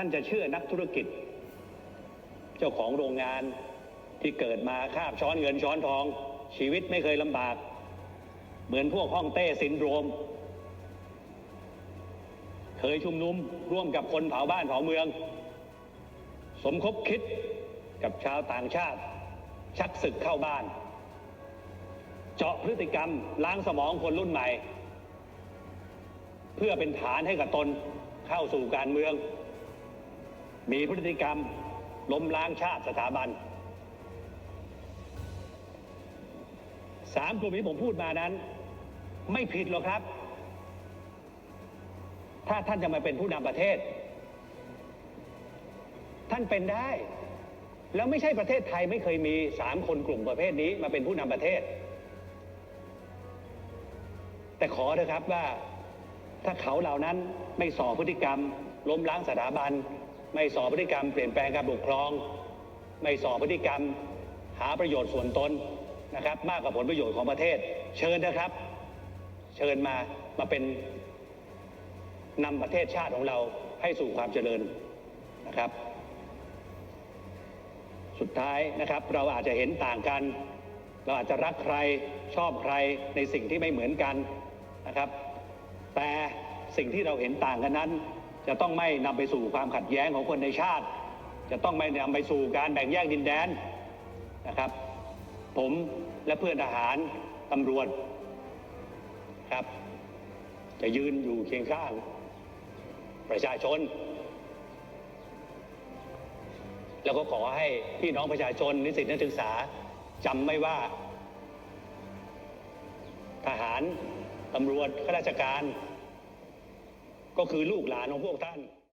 ท่านจะเชื่อนักธุรกิจ เจ้าของโรงงานที่เกิดมาคาบช้อนเงินช้อนทอง ชีวิตไม่เคยลำบาก เหมือนพวกฮ่องเต้ซินโดรม เคยชุมนุมร่วมกับคนเผาบ้านเผาเมือง สมคบคิดกับชาวต่างชาติ ชักศึกเข้าบ้าน เจาะพฤติกรรมล้างสมองคนรุ่นใหม่ เพื่อเป็นฐานให้กับตนเข้าสู่การเมือง มีพฤติกรรมล้มล้างชาติสถาบันสามกลุ่มที่ผมพูดมานั้น ไม่ผิดหรอกครับ ถ้าท่านจะมาเป็นผู้นำประเทศ ท่านเป็นได้ แล้วไม่ใช่ประเทศไทยไม่เคยมีสามคนกลุ่มประเภทนี้มาเป็นผู้นำประเทศ แต่ขอเถอะครับว่าถ้าเขาเหล่านั้นไม่ส่อพฤติกรรมล้มล้างสถาบัน ไม่ส่อพฤติกรรมเปลี่ยนแปลงการปกครอง ไม่ส่อพฤติกรรมหาประโยชน์ส่วนตนนะครับ มากกว่าผลประโยชน์ของประเทศ เชิญนะครับ เชิญมามาเป็นนำประเทศชาติของเราให้สู่ความเจริญนะครับ สุดท้ายนะครับเราอาจจะเห็นต่างกัน เราอาจจะรักใครชอบใครในสิ่งที่ไม่เหมือนกันนะครับ แต่สิ่งที่เราเห็นต่างกันนั้น จะต้องไม่นำไปสู่ความขัดแย้งของคนในชาติ จะต้องไม่นำไปสู่การแบ่งแยกดินแดนนะครับ ผมและเพื่อนทหารตำรวจครับ จะยืนอยู่เคียงข้าง ประชาชน แล้วก็ขอให้พี่น้องประชาชนนิสิตนักศึกษาจำไม่ว่า ทหารตำรวจข้าราชการ ก็คือลูกหลานของพวกท่าน